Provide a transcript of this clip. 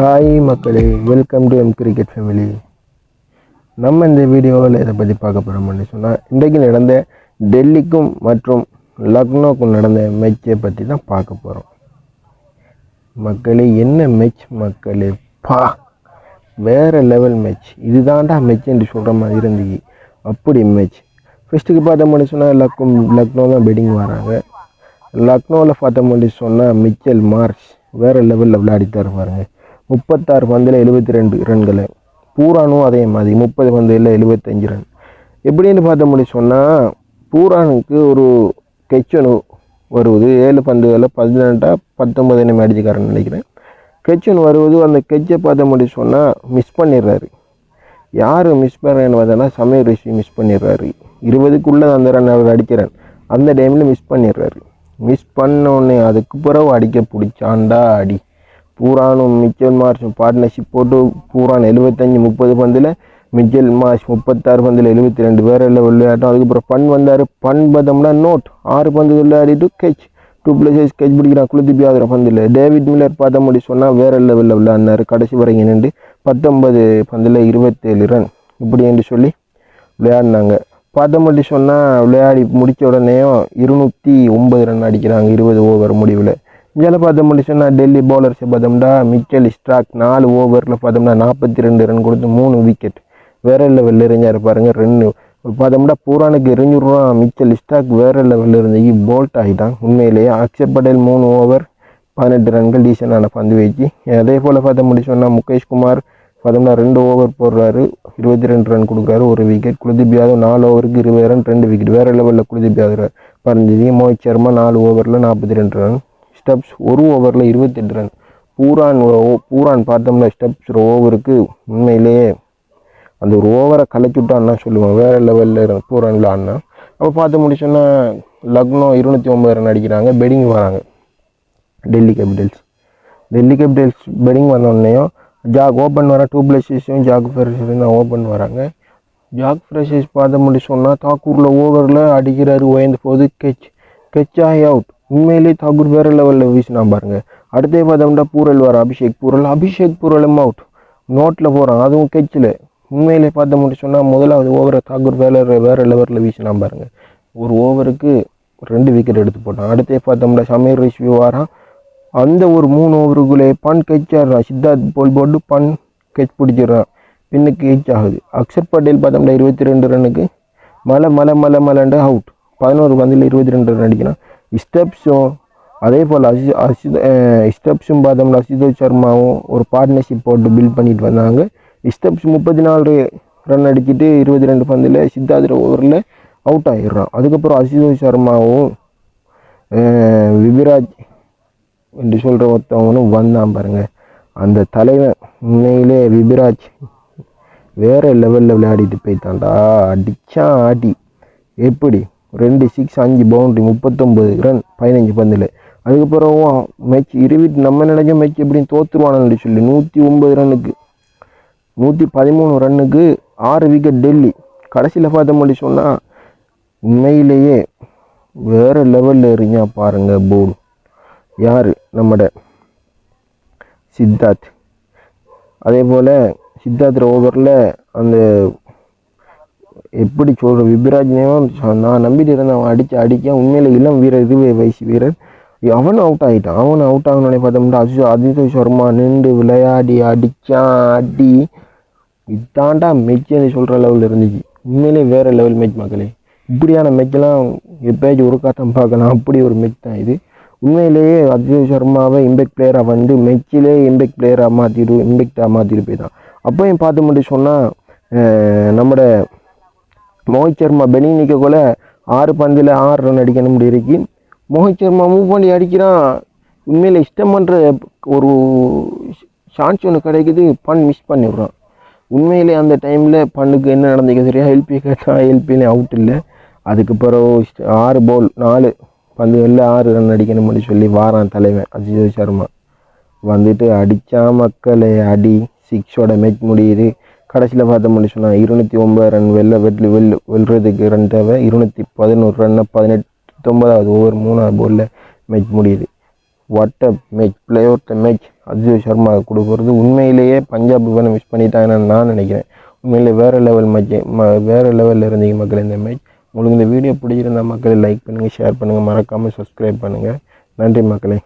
Hi மக்களே welcome to எம் cricket family. நம்ம இந்த வீடியோவில் இதை பற்றி பார்க்க போகிறோம்னு சொன்னால் இன்றைக்கு நடந்த டெல்லிக்கும் மற்றும் லக்னோக்கும் நடந்த மேட்சை பற்றி தான் பார்க்க போகிறோம் மக்களே என்ன மேட்ச் மக்களே? பா வேறு லெவல் மேட்ச் இதுதான்டா மேட்ச் என்று சொல்கிற மாதிரி இருந்துச்சு அப்படி மேட்ச் ஃபஸ்ட்டுக்கு பார்த்தோம்னு சொன்னால் லக்கும் லக்னோ தான் பெட்டிங் வராங்க. லக்னோவில் பார்த்தோம்னு சொன்னால் மிச்சல் மார்ச் வேறு லெவலில் விளையாடிட்டு பாருங்கள் முப்பத்தாறு பந்தில் எழுபத்தி ரெண்டு ரன்களை. பூரானும் அதே மாதிரி முப்பது பந்தில் எழுபத்தஞ்சு ரன். எப்படின்னு பார்த்த முடியும் சொன்னால் பூரானுக்கு ஒரு கெச்சனு வருவது ஏழு பந்துகளில் பதினெட்டா பத்தொம்பது என்ன அடிச்சுக்காரன்னு நினைக்கிறேன். கெச்சன் வருவது அந்த கெச்சை பார்த்தோம்னு சொன்னால் மிஸ் பண்ணிடுறாரு. யார் மிஸ் பண்ணுறேன்னு பார்த்தோன்னா சமீர் ரிஷி மிஸ் பண்ணிடுறாரு. இருபதுக்குள்ளே அந்த ரன் அவர் அடிக்கிறேன். அந்த டைமில் மிஸ் பண்ணிடுறாரு. மிஸ் பண்ண உடனே அதுக்கு பிறகு அடிக்க பிடிச்சாண்டா அடி. பூரானும் மிச்சல் மார்ச்சும் பார்ட்னர்ஷிப் போட்டு பூரான் எழுபத்தஞ்சி முப்பது பந்தில் மிச்சல் மார்ஷ் முப்பத்தாறு பந்தில் எழுபத்தி ரெண்டு வேற இல்லை விளையாட்டம் அதுக்கப்புறம் பன் வந்தார். பன் பார்த்தோம்னா நோட் ஆறு பந்து விளையாடிட்டு கெச் டூ பிளேசஸ் கெச் பிடிக்கிறான் குளித்துப்பி ஆகிற பந்தில். டேவிட் மில்லர் பார்த்த முடி சொன்னால் வேற லெவலில் விளையாடினார். கடைசி வரைக்கும் நின்று பத்தொன்பது பந்தில் இருபத்தேழு ரன் இப்படி என்று சொல்லி விளையாடினாங்க. பார்த்தபடி சொன்னால் விளையாடி முடித்த உடனேயும் இருநூற்றி ஒன்பது ரன் அடிக்கிறாங்க இருபது ஓவர் முடிவில். இதில் பார்த்தோம்னு சொன்னால் டெல்லி பவுலர்ஸை பார்த்தோம்னா மிச்சல் ஸ்ட்ராக் நாலு ஓவரில் பார்த்தோம்னா நாற்பத்தி ரெண்டு ரன் கொடுத்து மூணு விக்கெட் வேற லெவலில் எறிஞ்சார் பாருங்கள் ரெண்டு. பார்த்தோம்னா பூரானுக்கு எரிஞ்சுருவான் மிச்சல் ஸ்டாக் வேற லெவலில் இருந்து போல்ட் ஆகிட்டான். உண்மையிலேயே அக்ஷர் பட்டேல் மூணு ஓவர் பதினெட்டு ரன்கள் டீசெண்டான பந்து வச்சு அதே போல் பார்த்தோம்னு சொன்னால் முகேஷ் குமார் பார்த்தோம்னா ரெண்டு ஓவர் போடுறாரு இருபத்தி ரெண்டு ரன் கொடுக்குறாரு ஒரு விக்கெட் குல்தீப் யாதவ் நாலு ஓவருக்கு இருபது ரன் ரெண்டு விக்கெட் வேறு லெவலில் குல்தீப் யாதவ் பறந்துச்சு மோஹித் சர்மா நாலு ஓவரில் நாற்பத்தி ரெண்டு ரன் ஸ்டெப்ஸ் ஒரு ஓவரில் இருபத்தெட்டு ரன். பூரான் பூரான் பார்த்தோம்னா ஸ்டெப்ஸ் ஒரு ஓவருக்கு உண்மையிலேயே அந்த ஒரு ஓவரை கலைச்சி விட்டான்னு சொல்லுவேன் வேறு லெவலில் பூரானில் ஆடினா அப்போ பார்த்து முடிச்சோன்னா லக்னோ இருநூற்றி ஒம்பது ரன் அடிக்கிறாங்க பெட்டிங் வராங்க. Delhi Capitals Delhi Capitals batting வந்தோடனேயும் Jake open வர டூ பிளஸஸும் ஜாக் ஃப்ரெஷஸும் தான் ஓப்பன் வராங்க. ஜாக் ஃப்ரெஷஸ் பார்த்த முடி சொன்னால் தாக்கூரில் ஓவரில் அடிக்கிறாரு உயர்ந்து போது கெச் கெச் ஆகி அவுட் உண்மையிலே தாகூர் வேறு லெவலில் வீசினா பாருங்க. அடுத்தே பார்த்தோம்னா பூரல் வர அபிஷேக் பூரல் அபிஷேக் பூரலும் அவுட் நோட்டில் போகிறான் அதுவும் கெச்சில் உண்மையிலே பார்த்த முடி சொன்னால் முதலாவது ஓவரை தாகூர் வேற வேறு லெவலில் வீசினா பாருங்க. ஒரு ஓவருக்கு ரெண்டு விக்கெட் எடுத்து போட்டான். அடுத்தே பார்த்தோம்னா சமீர் ரிஷ்வி வாரான். அந்த ஒரு மூணு ஓவருக்குள்ளே பன் கெச்சாடுறான் சித்தார்த் போல் போட்டு பன் கெச் பிடிச்சிடுறான். பின்னுக்கு கெச் ஆகுது. அக்ஷர் பட்டேல் பார்த்தோம்னா இருபத்தி ரெண்டு ரன்னுக்கு மலை மலை மலை மலைண்டு அவுட் பதினோரு பந்தில் இருபத்தி ரெண்டு ரன் அடிக்கிறான். ஸ்டெப்ஸும் அதே போல் அசி அசித் ஸ்டெப்ஸும் பார்த்தோம்னா அசிதோஷ் சர்மாவும் ஒரு பார்ட்னர்ஷிப் போட்டு பில்ட் பண்ணிட்டு வந்தாங்க. ஸ்டெப்ஸ் முப்பத்தி நாலு ரன் அடிச்சுட்டு இருபத்தி ரெண்டு பந்தில் சித்தார்த் ஓவரில் அவுட் ஆகிடுறான் அதுக்கப்புறம் அசிதோஷ் சர்மாவும் விபிராஜ் என்று சொல்கிற ஒருத்தவனும் வந்தான் பாருங்கள் அந்த தலைவன் உண்மையிலே விபிராஜ் வேற லெவலில் விளையாடிட்டு போய்த்தான்டா அடித்தான் ஆடி. எப்படி? ரெண்டு சிக்ஸ் அஞ்சு பவுண்ட்ரி முப்பத்தொம்பது ரன் பதினஞ்சு பந்தில். அதுக்கப்புறம் மேட்ச் இருபத்தி நம்ம நினைச்ச மேட்ச் எப்படின்னு தோத்துருவானு சொல்லி நூற்றி ஒம்பது ரன்னுக்கு நூற்றி பதிமூணு ரன்னுக்கு ஆறு விக்கெட் டெல்லி. கடைசியில் பார்த்த மாதிரி சொன்னால் உண்மையிலேயே வேறு லெவலில் இருங்க பாருங்கள் போல் யார்? நம்மட சித்தார்த். அதே போல் சித்தார்த் ஓவரில் அந்த எப்படி சொல்கிற விபிராஜ்னையும் நான் நம்பிட்டு இருந்தேன் அவன் அடித்து அடிக்க உண்மையில் இளம் வீரர் இதுவே வயசு வீரர். அவனும் அவுட் ஆகிட்டான் அவன் அவுட் ஆகணும்னே பார்த்தோம்னா அஜி அதித் சர்மா நின்று விளையாடி அடித்தான் அடி. இதாண்டா மெச்சுன்னு சொல்கிற லெவலில் இருந்துச்சு. உண்மையிலே வேறு லெவல் மெச் மக்களே. இப்படியான மேட்ச்லாம் எப்பயாச்சும் ஒரு பார்க்கலாம். அப்படி ஒரு மெச் தான் இது. உண்மையிலேயே அஜித் சர்மாவை இம்பேக்ட் பிளேயராக வந்து மெச்சிலே இம்பேக்ட் பிளேயராக மாற்றிடு இம்பேக்டாக மாற்றிட்டு போய்தான் அப்போயும் பார்த்து மட்டும் சொன்னால் நம்மட மோஹித் சர்மா பெனி நிற்கக்குள்ள ஆறு பந்தில் ஆறு ரன் அடிக்கணும் இப்படி இருக்கு மோஹித் சர்மா மூவ் பண்ணி அடிக்கிறான். உண்மையில் இஷ்டம் பண்ணுற ஒரு சான்ஸ் ஒன்று கிடைக்குது. பன் மிஸ் பண்ணிடுறான். உண்மையிலே அந்த டைமில் பண்ணுக்கு என்ன நடந்துக்க சரியா ஹெல்பி கேட்டால் ஹெல்பின்னு அவுட் இல்லை. அதுக்கு பிறகு ஆறு பவுல் நாலு பந்துகளில் ஆறு ரன் அடிக்கணும்னு சொல்லி வாரான் தலைவன் அஜித் சர்மா. வந்துட்டு அடித்தா மக்களை அடி சிக்ஸோட மேட்ச் முடியுது. கடைசியில் பார்த்தோம்னு சொன்னால் இருநூற்றி ஒன்பது ரன் வெள்ள வெற்றி வெல் வெல்றதுக்கு ரன் தேவை. இருநூற்றி பதினோரு ரன்னை பதினெட்டு ஒன்பதாவது ஓவர் மூணாவது போலில் மேட்ச் முடியுது. What a match play of the match Ajay Sharma கொடுக்குறது. உண்மையிலேயே பஞ்சாப் இவனை மிஸ் பண்ணிட்டாங்கன்னு நான் நினைக்கிறேன். உண்மையிலே வேறு லெவல் மேட்ச் ம வேறு லெவலில் இருந்தீங்க மக்கள் இந்த மேட்ச் உங்களுக்கு இந்த வீடியோ பிடிச்சிருந்தா மக்களை லைக் பண்ணுங்கள் ஷேர் பண்ணுங்கள் மறக்காமல் சப்ஸ்கிரைப் பண்ணுங்கள் நன்றி மக்களே.